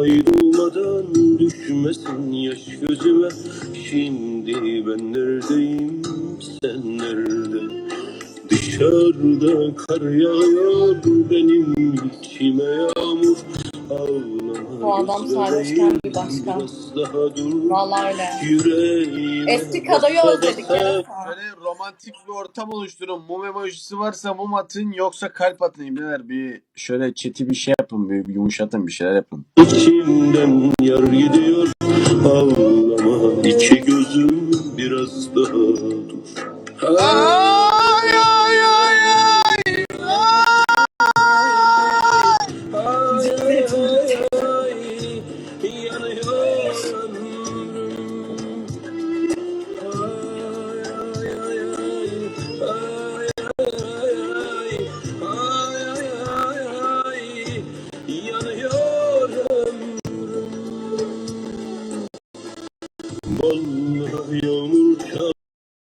Ay durmadan düşmesin yaş gözüme. Şimdi ben neredeyim sen nerede? Dışarıda kar yağıyor benim Ağlama Bu adam sarhoşken bir başka. Vallahi öyle. Eski kadayı özledik ya. Şöyle romantik bir ortam oluşturun. Mum emojisi varsa mum atın yoksa kalp atın İbneler. Bir şöyle çeti bir şey yapın. Bir, yumuşatın bir şeyler yapın. İçimden yar gidiyor ağlama iki gözüm biraz daha dur. Ay eu, eu